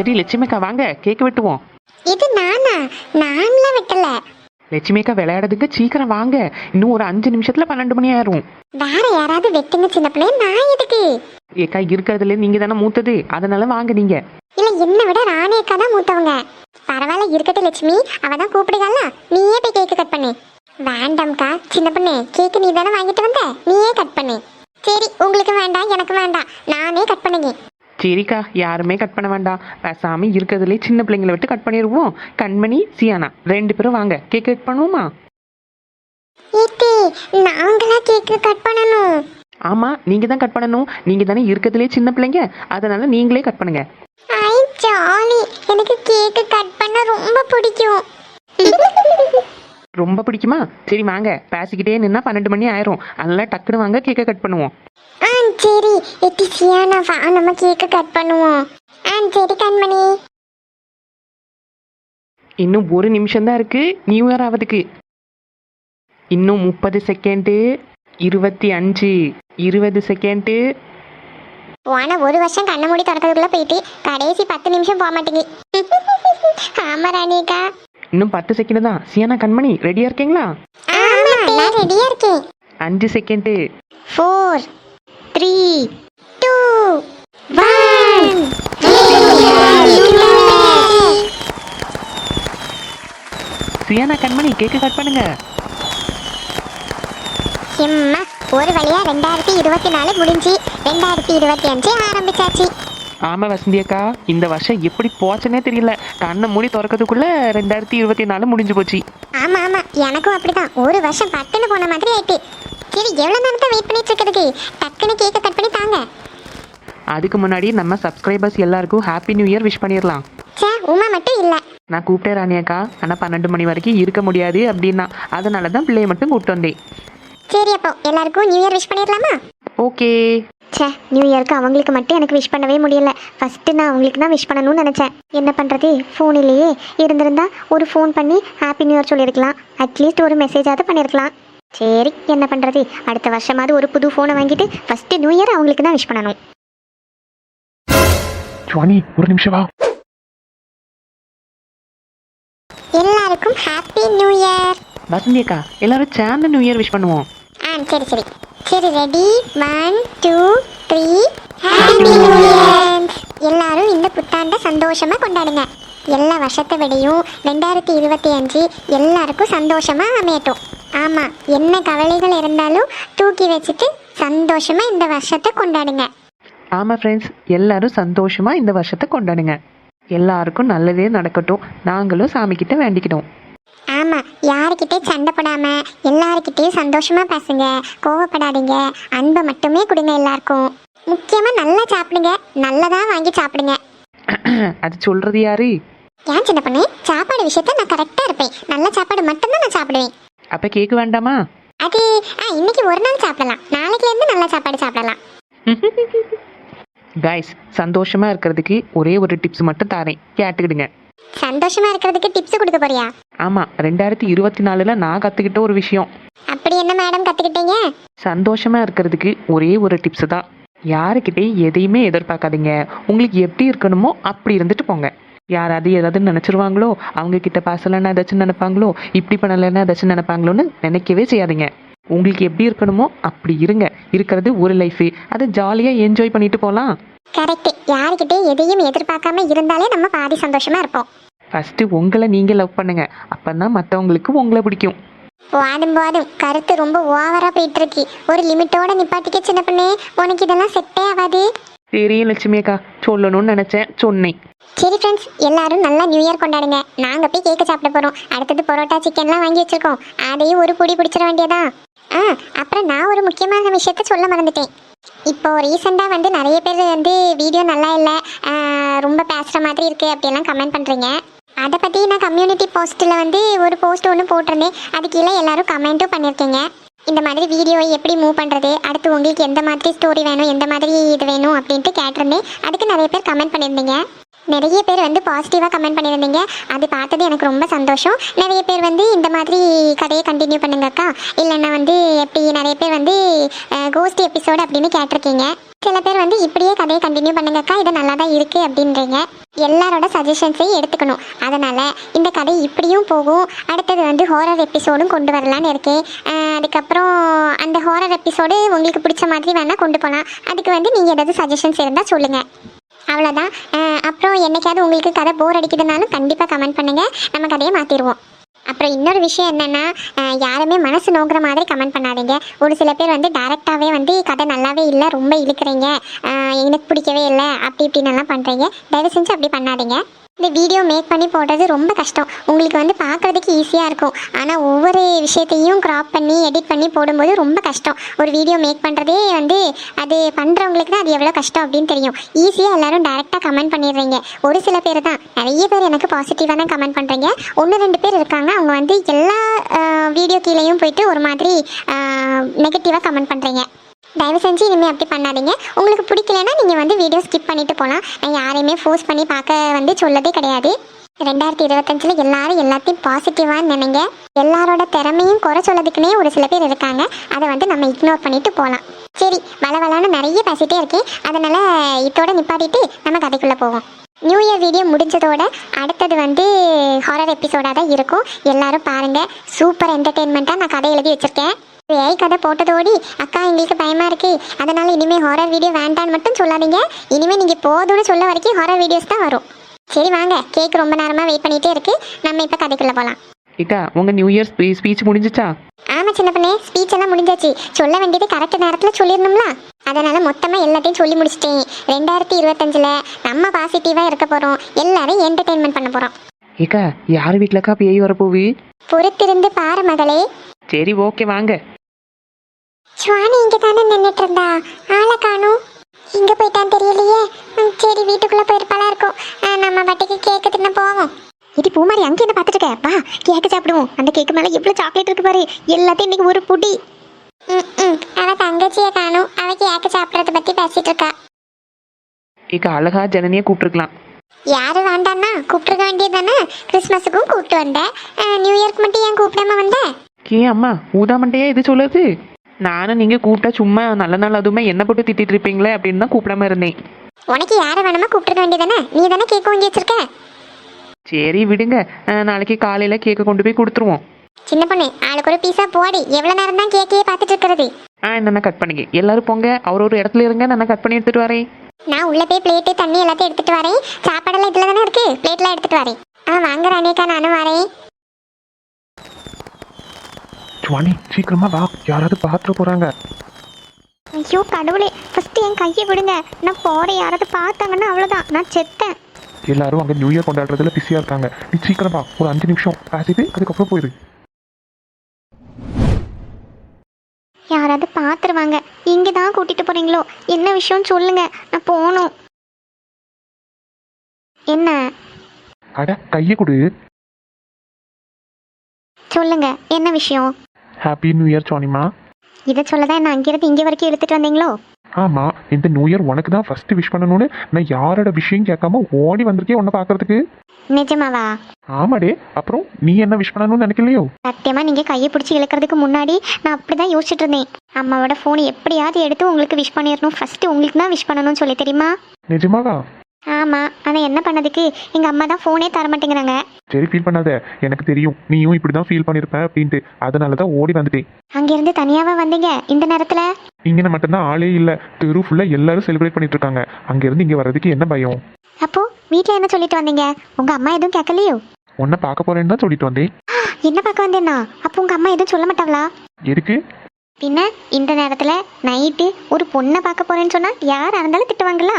சரி லட்சுமிக்கா வாங்க கேக் வெட்டுவோம். இது நானா? நான்லாம் வெட்டல. லட்சுமிக்கா விளையாடுறதுக்கு சீக்கிரம் வாங்க. இன்னும் ஒரு அஞ்சு நிமிஷத்துல பன்னெண்டு மணி ஆயிரும். வேற யாராவது வெட்டுங்க சின்ன பிள்ளை நான் எதுக்கு? ஏக்கா இருக்கிறதுல நீங்க தானே மூத்தது. அதனால வாங்க நீங்க. இல்ல என்னை விட ராணியக்கா தான் மூத்தவங்க. பரவாயில்ல இருக்கட்டும் லட்சுமி. அவ தான் கூப்பிடுகல்ல நீயே போய் கேக்கு கட் பண்ணு. வேண்டாம்க்கா சின்ன பொண்ணு. கேக்கு நீ தானே வாங்கிட்டு வந்த? நீயே கட் பண்ணு. சரி உங்களுக்கு வேண்டாம் எனக்கு வேண்டாம். நானே கட் பண்ணுங்க. சரிக்கா யாருமே கட் பண்ண வேண்டாம். பேசாம இருக்கிறதுலே சின்ன பிள்ளைங்களை விட்டு கட் பண்ணிடுவோம் கண்மணி சியானா ரெண்டு பேரும் வாங்க. கேக் கட் பண்ணுவோமா? ஏத்தே நாங்களா கேக்கு கட் பண்ணணும். ஆமா நீங்க தான் கட் பண்ணணும். நீங்க தானே இருக்கிறதுலே சின்ன பிள்ளைங்க. அதனால நீங்களே கட் பண்ணுங்க. ஐ ஜாலி. எனக்கு கேக்கு கட் பண்ண ரொம்ப பிடிக்கும். ரொம்ப பிடிக்குமா? சரி வாங்க. பேசிக்கிட்டே நின்னா பன்னெண்டு மணி ஆயிரும். அதனால டக்குன்னு வாங்க கேக்கை கட் பண்ணுவோம். சரி எட்டி சியானா வா நம்ம கேக்கு கட் பண்ணுவோம். ஆ சரி கண்மணி. இன்னும் ஒரு நிமிஷம் தான் இருக்கு. நியூ இயர் ஆவதுக்கு இன்னும் முப்பது செகண்டு. இருபத்தி அஞ்சு. இருபது செகண்டு. போன ஒரு வருஷம் கண்ண மூடி திறக்கிறதுக்குள்ள போயிட்டு கடைசி பத்து நிமிஷம் போக மாட்டேங்குது ஆமா ராணிக்கா. இன்னும் பத்து செகண்ட் தான். சியானா கண்மணி ரெடியா இருக்கீங்களா? ஆமா நான் ரெடியா இருக்கேன். அஞ்சு second. Four three two one Siana கண்மணி கேக்கு கட் பண்ணுங்க. எம்மா ஒரு வழியா ரெண்டாயிரத்தி இருபத்தி நாலு முடிஞ்சு ரெண்டாயிரத்தி இருபத்தி அஞ்சு ஆரம்பிச்சாச்சு. ஆமா வசந்தி அக்கா. இந்த வருஷம் எப்படி போச்சுன்னே தெரியல. கண்ணை மூடி திறக்கிறதுக்குள்ள ரெண்டாயிரத்தி இருபத்தி நாலு முடிஞ்சு போச்சு. ஆமா ஆமா. எனக்கும் அப்படிதான். ஒரு வருஷம் பட்டுன்னு போன மாதிரி ஆயிட்டு. சரி எவ்வளவு நேரத்தை வெயிட் பண்ணிட்டு இருக்கிறதுக்கு? டக்குன்னு கேக்க கட் பண்ணி தாங்க. அதுக்கு முன்னாடி நம்ம சப்ஸ்கிரைபர்ஸ் எல்லாருக்கும் ஹாப்பி நியூ இயர் விஷ் பண்ணிடலாம். சே உமா மட்டும் இல்ல. நான் கூப்பிட்டேன் ராணி அக்கா. ஆனால் பன்னெண்டு மணி வரைக்கும் இருக்க முடியாது அப்படின்னா. அதனால தான் பிள்ளைய மட்டும் கூப்பிட்டு வந்தேன். சரி அப்போ எல்லாருக்கும் நியூ இயர் விஷ் பண்ணிடலாமா? ஓகே. ச்சே நியூ இயர்க்கு அவங்களுக்கு மட்டும் எனக்கு விஷ் பண்ணவே முடியல. ஃபஸ்ட்டு நான் அவங்களுக்கு தான் விஷ் பண்ணணும்னு நினச்சேன். என்ன பண்ணுறது ஃபோனிலேயே இருந்திருந்தா ஒரு ஃபோன் பண்ணி ஹாப்பி நியூ இயர் சொல்லியிருக்கலாம். அட்லீஸ்ட் ஒரு மெசேஜாவது பண்ணியிருக்கலாம். சரி என்ன பண்ணுறது அடுத்த வருஷமாவது ஒரு புது ஃபோனை வாங்கிட்டு ஃபஸ்ட்டு நியூ இயர் அவங்களுக்கு தான் விஷ் பண்ணணும். ஒரு நிமிஷம் வா. எல்லாருக்கும் ஹாப்பி நியூ இயர் வசந்தி அக்கா எல்லாரும் சேர்ந்து நியூ இயர் விஷ் பண்ணுவோம். ஆ சரி சரி. சரி ready one two three happy new year எல்லாரும் இந்த புத்தாண்டை சந்தோஷமா கொண்டாடுங்க. எல்லா வருஷத்தை விடையும் ரெண்டாயிரத்தி இருபத்தி அஞ்சு எல்லாருக்கும் சந்தோஷமா அமையட்டும். ஆமா என்ன கவலைகள் இருந்தாலும் தூக்கி வச்சுட்டு சந்தோஷமா இந்த வருஷத்தை கொண்டாடுங்க. ஆமாம் ஃப்ரெண்ட்ஸ் எல்லாரும் சந்தோஷமா இந்த வருஷத்தை கொண்டாடுங்க. எல்லாருக்கும் நல்லதே நடக்கட்டும். நாங்களும் சாமிக்கிட்ட வேண்டிக்கிட்டோம் ஆமா யாருக்கிட்டே சண்டை போடாம எல்லாருக்கிட்டையும் சந்தோஷமா பேசுங்க. கோவப்படாதீங்க. அன்பை மட்டுமே கொடுங்க எல்லாருக்கும். முக்கியமா நல்லா சாப்பிடுங்க. நல்லதா வாங்கி சாப்பிடுங்க. அது சொல்றது யாரு? ஏன் சின்ன பொண்ணு? சாப்பாடு விஷயத்த நான் கரெக்டா இருப்பேன். நல்ல சாப்பாடு மட்டும்தான் நான் சாப்பிடுவேன். அப்ப கேக்கு வேண்டாமா? அது இன்னைக்கு ஒரு நாள் சாப்பிடலாம். நாளைக்குல இருந்து நல்ல சாப்பாடு சாப்பிடலாம். கைஸ் சந்தோஷமா இருக்கிறதுக்கு ஒரே ஒரு டிப்ஸ் மட்டும் தரேன். கேட்டுக்கிடுங்க. சந்தோஷமா இருக்கிறதுக்கு டிப்ஸ் கொடுக்க போறியா? ஆமா ரெண்டாயிரத்தி இருபத்தி நாலுல நான் கத்துக்கிட்ட ஒரு விஷயம். அப்படி என்ன மேடம் கத்துக்கிட்டீங்க? சந்தோஷமா இருக்கிறதுக்கு ஒரே ஒரு டிப்ஸ் தான். யாருக்கிட்டையும் எதையுமே எதிர்பார்க்காதீங்க. உங்களுக்கு எப்படி இருக்கணுமோ அப்படி இருந்துட்டு போங்க. யாராவது ஏதாவது நினைச்சிருவாங்களோ அவங்க கிட்ட பேசலன்னா ஏதாச்சும் நினைப்பாங்களோ இப்படி பண்ணலைன்னா ஏதாச்சும் நினைப்பாங்களோன்னு நினைக்கவே செய்யாதீங்க. உங்களுக்கு எப்படி இருக்கணுமோ அப்படி இருங்க. இருக்கிறது ஒரு லைஃப் அதை ஜாலியாக என்ஜாய் பண்ணிட்டு போகலாம் கரெக்ட் யாருக்கிட்டே எதையும் எதிர்பார்க்காம இருந்தாலே நம்ம பாதி சந்தோஷமா இருப்போம். ஃபஸ்ட்டு உங்களை நீங்கள் லவ் பண்ணுங்க. அப்போ தான் மற்றவங்களுக்கு உங்களை பிடிக்கும். போதும் போதும். கருத்து ரொம்ப ஓவரா போயிட்டு இருக்கு. ஒரு லிமிட்டோட நிப்பாட்டிக்க சின்ன பொண்ணு உனக்கு இதெல்லாம் செட்டே ஆகாது. தெரியும் லட்சுமி அக்கா சொல்லணும்னு நினச்சேன் சொன்னேன். சரி ஃப்ரெண்ட்ஸ் எல்லாரும் நல்லா நியூ இயர் கொண்டாடுங்க. நாங்க போய் கேக்கு சாப்பிட போறோம். அடுத்தது பரோட்டா சிக்கன்லாம் வாங்கி வச்சிருக்கோம். அதையும் ஒரு பொடி பிடிச்சிட வேண்டியதா ஆ அப்புறம் நான் ஒரு முக்கியமான விஷயத்த சொல்ல மறந்துட்டேன். இப்போ ரீசெண்டாக வந்து நிறைய பேர் வந்து வீடியோ நல்லா இல்லை ரொம்ப பேசுகிற மாதிரி இருக்குது அப்படியெல்லாம் கமெண்ட் பண்ணுறீங்க அதை பற்றி நான் கம்யூனிட்டி போஸ்ட்டில் வந்து ஒரு போஸ்ட் ஒன்று போட்டிருந்தேன். அது கீழே எல்லாரும் கமெண்ட்டும் பண்ணியிருக்கீங்க இந்த மாதிரி வீடியோவை எப்படி மூவ் பண்ணுறது அடுத்து உங்களுக்கு எந்த மாதிரி ஸ்டோரி வேணும்? எந்த மாதிரி இது வேணும்? அப்படின்ட்டு கேட்டிருந்தேன். அதுக்கு நிறைய பேர் கமெண்ட் பண்ணியிருந்தீங்க. நிறைய பேர் வந்து பாசிட்டிவாக கமெண்ட் பண்ணியிருந்தீங்க. அது பார்த்தது எனக்கு ரொம்ப சந்தோஷம். நிறைய பேர் வந்து இந்த மாதிரி கதையை கண்டினியூ பண்ணுங்கக்கா இல்லைன்னா வந்து எப்படி நிறைய பேர் வந்து கோஸ்ட் எபிசோடு அப்படின்னு கேட்டிருக்கீங்க. சில பேர் வந்து இப்படியே கதையை கண்டினியூ பண்ணுங்கக்கா இது நல்லா தான் இருக்கு அப்படின்றீங்க. எல்லாரோட சஜஷன்ஸையும் எடுத்துக்கணும். அதனால இந்த கதை இப்படியும் போகும். அடுத்தது வந்து ஹாரர் எபிசோடும் கொண்டு வரலான்னு இருக்கேன். அதுக்கப்புறம் அந்த ஹாரர் எபிசோடு உங்களுக்கு பிடிச்ச மாதிரி வேணால் கொண்டு போகலாம் அதுக்கு வந்து நீங்கள் ஏதாவது சஜஷன்ஸ் இருந்தால் சொல்லுங்கள் அவ்வளோதான் அப்புறம் என்னைக்காவது உங்களுக்கு கதை போர் அடிக்குதுனாலும் கண்டிப்பாக கமெண்ட் பண்ணுங்கள் நம்ம கதையை மாற்றிடுவோம் அப்புறம் இன்னொரு விஷயம் என்னென்னா யாருமே மனசு நோக்குற மாதிரி கமெண்ட் பண்ணாதீங்க. ஒரு சில பேர் வந்து டேரெக்டாகவே வந்து கதை நல்லாவே இல்லை ரொம்ப இழுக்கிறீங்க. எனக்கு பிடிக்கவே இல்லை அப்படி இப்படின்னு எல்லாம் பண்ணுறீங்க தயவு செஞ்சு அப்படி பண்ணாதீங்க. இந்த வீடியோ மேக் பண்ணி போடுறது ரொம்ப கஷ்டம். உங்களுக்கு வந்து பார்க்குறதுக்கு ஈஸியாக இருக்கும். ஆனால் ஒவ்வொரு விஷயத்தையும் க்ராப் பண்ணி எடிட் பண்ணி போடும்போது ரொம்ப கஷ்டம். ஒரு வீடியோ மேக் பண்ணுறதே வந்து அது பண்ணுறவங்களுக்கு தான் அது எவ்வளோ கஷ்டம் அப்படின்னு தெரியும். ஈஸியாக எல்லாரும் டேரெக்டாக கமெண்ட் பண்ணிடுறீங்க. ஒரு சில பேர் தான். நிறைய பேர் எனக்கு பாசிட்டிவாக தான் கமெண்ட் பண்ணுறீங்க ஒன்று ரெண்டு பேர் இருக்காங்க. அவங்க வந்து எல்லா வீடியோ கீழேயும் போயிட்டு ஒரு மாதிரி நெகட்டிவாக கமெண்ட் பண்ணுறீங்க தயவு செஞ்சு இனிமேல் அப்படி பண்ணாதீங்க. உங்களுக்கு பிடிக்கலன்னா நீங்கள் வந்து வீடியோ ஸ்கிப் பண்ணிட்டு போகலாம் நான் யாரையுமே ஃபோர்ஸ் பண்ணி பார்க்க வந்து சொல்லதே கிடையாது. ரெண்டாயிரத்தி இருபத்தஞ்சில் எல்லாரும் எல்லாத்தையும் பாசிட்டிவாக நினைங்க. எல்லாரோட திறமையும் குறை சொல்லதுக்குன்னே ஒரு சில பேர் இருக்காங்க. அதை வந்து நம்ம இக்னோர் பண்ணிட்டு போகலாம் சரி வளவலான்னு நிறைய பேசிகிட்டே இருக்கேன். அதனால் இதோட நிப்பாட்டிட்டு நம்ம கதைக்குள்ளே போவோம். நியூ இயர் வீடியோ முடிஞ்சதோட அடுத்தது வந்து ஹாரர் எபிசோடாக தான் இருக்கும். எல்லாரும் பாருங்கள் சூப்பர் என்டர்டெயின்மெண்ட்டாக நான் கதை எழுதி வச்சுருக்கேன். ஏஐ கதை போட்டதோடி அக்கா எங்களுக்கு பயமா இருக்கு. அதனால இனிமே ஹாரர் வீடியோ வேண்டான்னு மட்டும் சொல்லாதீங்க. இனிமே நீங்க போதும்னு சொல்ல வரைக்கும் ஹாரர் வீடியோஸ் தான் வரும். சரி வாங்க. கேக் ரொம்ப நேரமா வெயிட் பண்ணிட்டே இருக்கு. நம்ம இப்ப கதைக்குள்ள போலாம். ஏக்கா உங்கள் நியூ இயர் ஸ்பீ ஸ்பீச் முடிஞ்சிச்சா? ஆமா சின்ன பண்ணே. ஸ்பீச் எல்லாம் முடிஞ்சாச்சு. சொல்ல வேண்டியது கரெக்ட் நேரத்துல சொல்லிடணும்ல. அதனால மொத்தமா எல்லாத்தையும் சொல்லி முடிச்சிட்டேன். ரெண்டாயிரத்தி இருபத்தஞ்சுல நம்ம பாசிட்டிவா இருக்க போறோம். எல்லாரும் என்டர்டெயின்மெண்ட் பண்ண போறோம். ஏக்கா யார் வீட்டிலக்கா பேய் வரப்போவி பொறுத்திருந்து பாரு மகளே. சரி ஓகே வாங்க. சுவானி இங்க தானே நின்றுட்டு இருந்தா ஆளை காணும். இங்க போயிட்டான்னு தெரியலையே. ம், சரி வீட்டுக்குள்ள போயிருப்பாளா இருக்கும். ஆ, நம்ம பாட்டுக்கு கேக்கு தின்ன போவோம். இது பூமாரி அங்க என்ன பார்த்துட்டு இருக்க? வா கேக்கு சாப்பிடுவோம். அந்த கேக்கு மேல எவ்வளவு சாக்லேட் இருக்கு பாரு. எல்லாத்தையும் இன்னைக்கு ஒரு புடி. அவ தங்கச்சியை காணும். அவ கேக்கு சாப்பிடறத பத்தி பேசிட்டு இருக்கா. ஏக்கா அழகா ஜனனியை கூப்பிட்டுருக்கலாம். யாரு வேண்டான்னா கூப்பிட்டுருக்க வேண்டியதானே கிறிஸ்மஸுக்கும் கூப்பிட்டு வந்தேன் நியூ இயர்க்கு மட்டும் ஏன் கூப்பிடாம வந்த? ஏ அம்மா ஊதாமண்டையா இது சொல்லுது? நானும் நீங்கள் கூப்பிட்டா சும்மா நல்ல நாள் அதுவுமே என்ன போட்டு திட்டிட்டு இருப்பீங்களே அப்படின்னு தான் கூப்பிடாம இருந்தேன். உனக்கு யாரை வேணுமா கூப்பிட்டுருக்க வேண்டியதானே நீ தானே கேக் வாங்கி வச்சிருக்க? சரி விடுங்க. நாளைக்கு காலையில் கேக்கை கொண்டு போய் கொடுத்துருவோம். சின்ன பொண்ணு ஆளுக்கு ஒரு பீஸா போடி. எவ்வளவு நேரம் தான் கேக்கையே பார்த்துட்டு இருக்கிறது? ஆ என்னென்ன கட் பண்ணிக்க? எல்லாரும் போங்க. அவர் ஒரு இடத்துல இருங்க. நான் கட் பண்ணி எடுத்துட்டு வரேன்? நான் உள்ள போய் பிளேட்டு தண்ணி எல்லாத்தையும் எடுத்துட்டு வரேன். சாப்பாடெல்லாம் இதுல தானே இருக்கு? பிளேட்லாம் எடுத்துட்டு வரேன். ஆ வாங்க ராணியக்கா நானும் வரேன். சுவாணி சீக்கிரமா வா. யாராவது பாத்துற போறாங்க. ஐயோ கடவுளே ஃபர்ஸ்ட் என் கையை விடுங்க. நான் போறேன் யாராவது பார்த்தாங்கன்னா அவ்வளவுதான். நான் செத்தேன். எல்லாரும் அங்க நியூ இயர் கொண்டாடுறதுல பிஸியா இருக்காங்க. நீ சீக்கிரம் வா. ஒரு அஞ்சு நிமிஷம். பேசிட்டு அதுக்கப்புறம் போயிரு. யாராவது பார்த்துருவாங்க. இங்கே தான் கூட்டிட்டு போறீங்களோ? என்ன விஷயம் சொல்லுங்க. நான் போகணும். என்ன? அட கையை கொடு. சொல்லுங்க. என்ன விஷயம்? ஹாப்பி நியூ இயர் சுவானிமா இதை சொல்லதான் என்ன அங்கிருந்து இங்கே வரைக்கும் எடுத்துட்டு வந்தீங்களோ? ஆமா இந்த நியூ இயர் உனக்கு தான் ஃபர்ஸ்ட் விஷ் பண்ணணும்னு நான் யாரோட விஷயம் கேட்காம ஓடி வந்திருக்கேன் உன்னை பாக்குறதுக்கு நிஜமாவா? ஆமாடே அப்புறம் நீ என்ன விஷ் பண்ணணும்னு நினைக்கலையோ? சத்தியமா நீங்க கையை பிடிச்சி இழுக்கிறதுக்கு முன்னாடி நான் அப்படிதான் யோசிச்சுட்டு இருந்தேன். அம்மாவோட ஃபோன் எப்படியாவது எடுத்து உங்களுக்கு விஷ் பண்ணிடணும். ஃபர்ஸ்ட் உங்களுக்கு தான் விஷ் பண்ணணும்னு சொல்லி தெரியுமா? நிஜமாவா? ஆமா ஆனா என்ன பண்ணதுக்கு? எங்க அம்மா தான் ஃபோனே தர மாட்டேங்கிறாங்க. சரி ஃபீல் பண்ணாத. எனக்கு தெரியும். நீயும் இப்படிதான் ஃபீல் பண்ணிருப்ப அப்படின்ட்டு. அதனால தான் ஓடி வந்துட்டேன். அங்கிருந்து தனியாவா வந்தீங்க? இந்த நேரத்துல? இங்கே மட்டும்தான் ஆளே இல்ல. தெரு ஃபுல்லா எல்லாரும் செலிப்ரேட் பண்ணிட்டு இருக்காங்க அங்க இருந்து இங்க வர்றதுக்கு என்ன பயம்? அப்போ வீட்ல என்ன சொல்லிட்டு வந்தீங்க? உங்க அம்மா எதுவும் கேட்கலையோ? உன்னை பார்க்க போறேன்னு தான் சொல்லிட்டு வந்தேன். என்ன பார்க்க வந்தேன்னா? அப்போ உங்க அம்மா எதுவும் சொல்ல மாட்டாங்களா? எதுக்கு? பின்ன இந்த நேரத்துல நைட்டு ஒரு பொண்ணை பார்க்க போறேன்னு சொன்னா யாரா இருந்தாலும் திட்டுவாங்களா?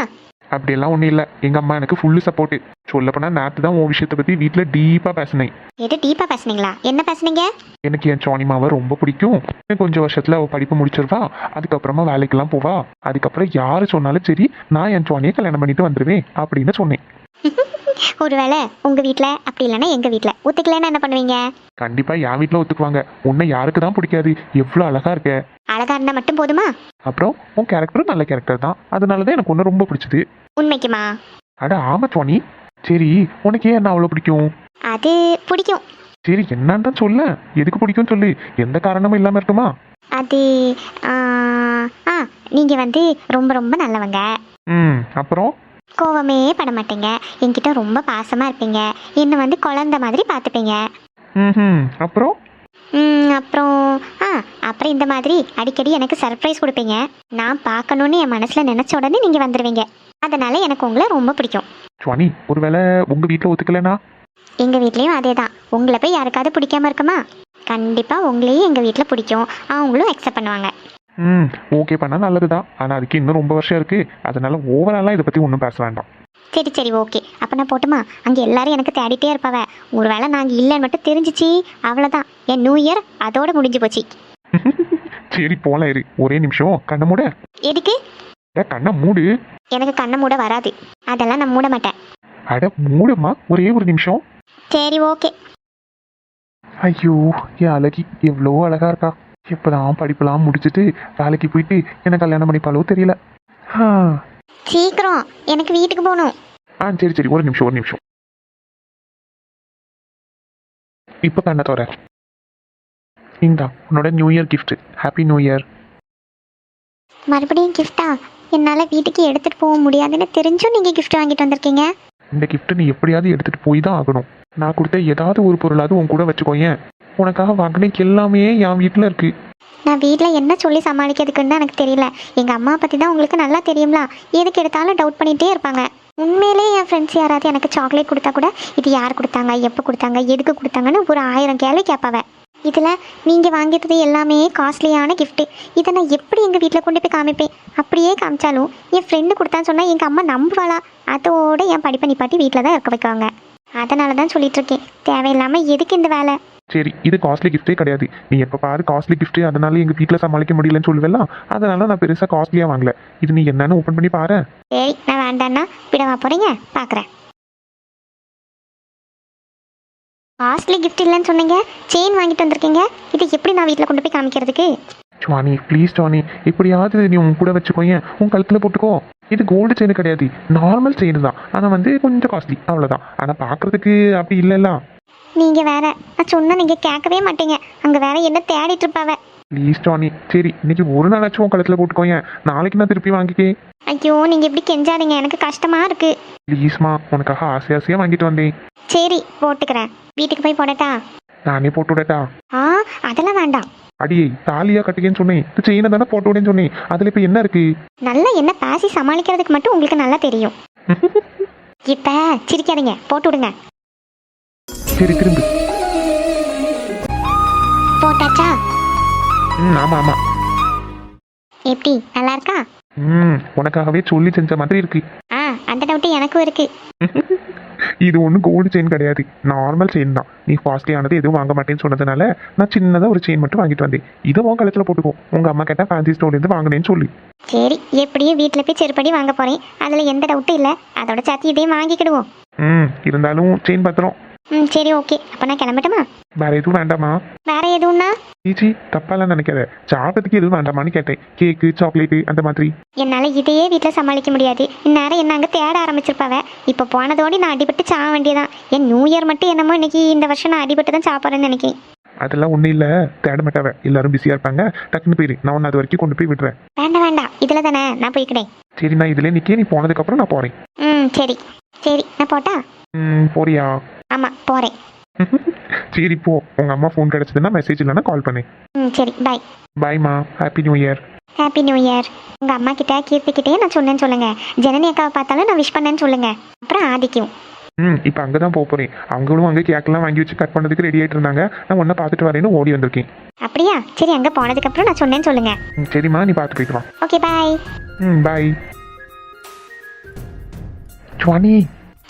அப்படியெல்லாம் ஒன்றும் இல்லை. எங்கள் அம்மா எனக்கு ஃபுல்லு சப்போர்ட்டு சொல்லப்போனால் நேற்று தான் உன் விஷயத்தை பற்றி வீட்டில் டீப்பாக பேசினேன். எது டீப்பா பேசுனீங்களா? என்ன பேசுனீங்க? எனக்கு என் சோனிமாவை ரொம்ப பிடிக்கும். கொஞ்சம் வருஷத்தில் அவள் படிப்பு முடிச்சிருவா. அதுக்கப்புறமா வேலைக்கெல்லாம் போவா. அதுக்கப்புறம் யார் சொன்னாலும் சரி நான் என் சோனியை கல்யாணம் பண்ணிட்டு வந்துடுவேன் அப்படின்னு சொன்னேன். ஒருவேளை உங்க வீட்ல அப்படி இல்லைன்னா எங்க வீட்ல. ஒத்துக்கலைன்னா என்ன பண்ணுவீங்க? கண்டிப்பாக என் வீட்டில் ஒத்துக்குவாங்க. உன்னை யாருக்கு தான் பிடிக்காது? எவ்வளோ அழகாக இருக்க. அழகா இருந்தா மட்டும் போதுமா? அப்புறம் உன் கேரக்டரும் நல்ல கேரக்டர் தான். அதனால தான் எனக்கு ஒன்று ரொம்ப பிடிச்சது. உண்மைக்குமா? அட ஆமா சோனி சரி உனக்கு ஏன் என்ன அவ்வளோ பிடிக்கும்? அது பிடிக்கும். சரி என்னன்னு தான் சொல்ல. எதுக்கு பிடிக்கும் சொல்லு. எந்த காரணமும் இல்லாமல் இருக்குமா அது ஆ, ஆ நீங்கள் வந்து ரொம்ப ரொம்ப நல்லவங்க. ம் அப்புறம்? கோவமே பட மாட்டீங்க என்கிட்ட ரொம்ப பாசமாக இருப்பீங்க. என்னை வந்து குழந்த மாதிரி பார்த்துப்பீங்க. ம் அப்புறம்? ம், அப்புறம் ஆ அப்புறம் இந்த மாதிரி அடிக்கடி எனக்கு சர்ப்ரைஸ் கொடுப்பீங்க. நான் பார்க்கணுன்னு என் மனசில் நினச்ச உடனே நீங்கள் வந்துடுவீங்க அதனால எனக்கு உங்களை ரொம்ப பிடிக்கும். சுவாணி ஒருவேளை உங்கள் வீட்டில் ஒத்துக்கலைனா எங்கள் வீட்லேயும் அதே தான் உங்களை போய் யாருக்காவது பிடிக்காம இருக்குமா? கண்டிப்பாக உங்களையும் எங்கள் வீட்டில் பிடிக்கும். அவங்களும் அக்செப்ட் பண்ணுவாங்க. ம் ஓகே பண்ணால் நல்லது தான் ஆனால் அதுக்கு இன்னும் ரொம்ப வருஷம் இருக்குது அதனால ஓவராலாக இதை பற்றி ஒன்றும் பேச வேண்டாம். சரி சரி ஓகே அப்போ நான் போட்டுமா? அங்கே எல்லாரும் எனக்கு தேடிட்டே இருப்பாவ. ஒரு வேளை நாங்கள் இல்லைன்னு மட்டும் தெரிஞ்சிச்சு. அவ்வளோதான் என் நியூ இயர் அதோட முடிஞ்சு போச்சு. சரி போலாம் இரு. ஒரே நிமிஷம். கண்ணை மூட. எதுக்கு? கண்ணை மூடு. எனக்கு கண்ணை மூட வராது. அதெல்லாம் நான் மூட மாட்டேன். அட மூடுமா ஒரே ஒரு நிமிஷம். சரி ஓகே ஐயோ என் அழகி எவ்வளோ அழகா இருக்கா. எப்பதான் படிப்பெல்லாம் முடிச்சுட்டு வேலைக்கு போயிட்டு என்ன கல்யாணம் பண்ணிப்பாலோ தெரியல. சீக்கிரம். எனக்கு வீட்டுக்கு போகணும். ஆ சரி சரி. ஒரு நிமிஷம் ஒரு நிமிஷம். இப்போ கண்ணை தோற இந்தா உன்னோட new year gift. Happy new year மறுபடியும் கிஃப்டா என்னால் வீட்டுக்கு எடுத்துகிட்டு போக முடியாதுன்னு தெரிஞ்சும் நீங்கள் gift வாங்கிட்டு வந்திருக்கீங்க. இந்த கிஃப்ட்டை நீ எப்படியாவது எடுத்துட்டு போய் தான் ஆகணும். நான் கொடுத்த ஏதாவது ஒரு பொருளாவது உன் கூட வச்சுக்கோயேன். உனக்காக வாங்கின எல்லாமே என் வீட்டில் இருக்கு. நான் வீட்டில் என்ன சொல்லி சமாளிக்கிறதுக்குன்னு எனக்கு தெரியல. எங்கள் அம்மா பற்றி தான் உங்களுக்கு நல்லா தெரியும்ல. எதுக்கு எடுத்தாலும் டவுட் பண்ணிகிட்டே இருப்பாங்க. உண்மையிலே என் ஃப்ரெண்ட்ஸ் யாராவது எனக்கு சாக்லேட் கொடுத்தா கூட இது யார் கொடுத்தாங்க எப்போ கொடுத்தாங்க எதுக்கு கொடுத்தாங்கன்னு ஒரு ஆயிரம் கேள்வி கேட்பாவேன் இதில் நீங்கள் வாங்கிட்டது எல்லாமே காஸ்ட்லியான கிஃப்ட்டு இதை நான் எப்படி எங்கள் வீட்டில் கொண்டு போய் காமிப்பேன்? அப்படியே காமிச்சாலும் என் ஃப்ரெண்டு கொடுத்தான்னு சொன்னால் எங்கள் அம்மா நம்புவாளா? அதோட என் படிப்பை நிப்பாட்டி வீட்டில் தான் இருக்க வைக்குவாங்க. அதனால தான் சொல்லிட்டு இருக்கேன். தேவையில்லாமல் எதுக்கு இந்த வேலை? சரி இது காஸ்ட்லி கிஃப்ட்டே கிடையாது. நீ எப்போ பாரு காஸ்ட்லி gift அதனால எங்கள் வீட்டில் சமாளிக்க முடியலன்னு சொல்லுவெல்லாம் அதனால நான் பெருசாக காஸ்ட்லியாக வாங்கல. இது நீ என்னன்னு ஓப்பன் பண்ணி பாரு. சரி நான் வேண்டான்னா விடவா போகிறீங்க பார்க்குறேன் காஸ்ட்லி கிஃப்ட் இல்லைன்னு சொன்னீங்க. செயின் வாங்கிட்டு வந்திருக்கீங்க. இது எப்படி நான் வீட்டில் கொண்டு போய் காமிக்கிறதுக்கு? சுவானி ப்ளீஸ் சுவானி எப்படியாவது நீ உன் கூட வச்சுக்கோயேன் உன் கழுத்தில் போட்டுக்கோ. இது கோல்டு செயின் கிடையாது. நார்மல் செயின் தான். ஆனால் வந்து கொஞ்சம் காஸ்ட்லி அவ்வளோதான் ஆனால் பார்க்குறதுக்கு அப்படி இல்லைல்ல. நீங்கள் வேற. நான் சொன்னால் நீங்கள் கேட்கவே மாட்டீங்க. அங்கே வேற என்ன தேடிட்டு இருப்பாவ? ப்ளீஸ் சுவானி சரி இன்னைக்கு ஒரு நாளாச்சும் உன் கழுத்தில் போட்டுக்கோயேன் நாளைக்கு நான் திருப்பி வாங்கிக்கே. ஐயோ நீங்கள் எப்படி கெஞ்சாதீங்க. எனக்கு கஷ்டமாக இருக்குது ப்ளீஸ்மா உனக்காக ஆசை ஆசையாக வாங்கிட்டு வந்தேன். சரி போட்டுக்கிறேன். வீட்டுக்கு போய் போடட்டா? நானே போட்டு விடட்டா? ஆ அதெல்லாம் வேண்டாம். அடியே தாலியா கட்டுக்கேன்னு சொன்னேன். இது செயினை தானே போட்டு விடேன்னு சொன்னேன். அதில் இப்போ என்ன இருக்கு? நல்லா என்ன பேசி சமாளிக்கிறதுக்கு மட்டும் உங்களுக்கு நல்லா தெரியும். இப்போ சிரிக்காதீங்க. போட்டு விடுங்க. சரி திரும்பு. ம் ஆமாம் ஆமாம் எப்படி நல்லா இருக்கா ம் உனக்காகவே சொல்லி செஞ்ச மாதிரி இருக்கு. ஆ அந்த டவுட்டு எனக்கும் இருக்கு. இது ஒன்றும் கோல்டு செயின் கிடையாது. நார்மல் செயின் தான். நீ காஸ்ட்லியானது எதுவும் வாங்க மாட்டேன்னு சொன்னதுனால நான் சின்னதாக ஒரு செயின் மட்டும் வாங்கிட்டு வந்தேன். இதை உன் கழுத்தில் போட்டுக்கோ. உங்கள் அம்மா கேட்டால் ஃபேன்சி ஸ்டோர்லேருந்து வாங்கினேன்னு சொல்லி. சரி எப்படியும் வீட்டில் போய் செருப்படி வாங்க போகிறேன் அதில் எந்த டவுட்டும் இல்லை. அதோட சேர்த்து இதையும் வாங்கிக்கிடுவோம். ம் இருந்தாலும் செயின் பத்திரம். ம் சரி ஓகே. அப்போ நான் கிளம்பட்டுமா? வேற எதுவும் வேண்டாமா வேற எதுவும்னா? ஈச்சி தப்பாலாம் நினைக்காத. சாப்பிட்றதுக்கு எதுவும் வேண்டாமான்னு கேட்டேன். கேக்கு சாக்லேட்டு அந்த மாதிரி. என்னால் இதையே வீட்டில் சமாளிக்க முடியாது. இந்நேரம் என்ன அங்கே தேட ஆரம்பிச்சிருப்பாவ. இப்போ போனதோடு நான் அடிபட்டு சாக வேண்டியதான் என் நியூ இயர் மட்டும் என்னமோ இன்னைக்கு இந்த வருஷம் நான் அடிபட்டு தான் சாப்பிட்றேன்னு நினைக்கிறேன். அதெல்லாம் ஒன்றும் இல்லை. தேட மாட்டாவ. எல்லாரும் பிஸியாக இருப்பாங்க. டக்குன்னு போயிரு. நான் உன்னை அது வரைக்கும் கொண்டு போய் விடுறேன் வேண்டாம் வேண்டாம் இதில் தானே? நான் போய்க்கிறேன். சரி நான் இதில் நிற்க நீ போனதுக்கப்புறம் நான் போகிறேன் ம் சரி. சரி நான் போட்டா? ம் போறியா? ஆமாம் போகிறேன் சரி போ. உங்கள் அம்மா ஃபோன் கிடச்சதுன்னா மெசேஜ் இல்லைன்னா கால் பண்ணு. ம் சரி bye பாய்மா happy new year happy new year உங்கள் அம்மா கிட்ட கீர்த்தி கிட்டே நான் சொன்னேன்னு சொல்லுங்க. ஜனனி அக்காவை பார்த்தாலும் நான் விஷ் பண்ணேன்னு சொல்லுங்க. அப்புறம் ஆதிக்கும். ம் இப்போ அங்கே தான் போக போகிறேன் அவங்களும் அங்கே கேக்கெல்லாம் வாங்கி வச்சு கட் பண்ணதுக்கு ரெடி ஆகிட்டு இருந்தாங்க. நான் ஒன்றை பார்த்துட்டு வரேன்னு ஓடி வந்திருக்கேன். அப்படியா? சரி அங்கே போனதுக்கப்புறம் நான் சொன்னேன்னு சொல்லுங்க. ம் சரிம்மா நீ பார்த்து போயிட்டு வா. ஓகே பாய் ம் பாய் சுவானி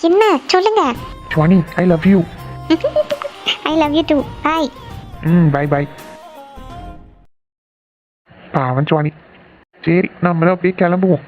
என்ன? சொல்லுங்க. Suvani I love you I love you too bye ம் பாய் பாய் பாவன் சுவானி சரி நம்மளும் அப்படியே கிளம்புவோம்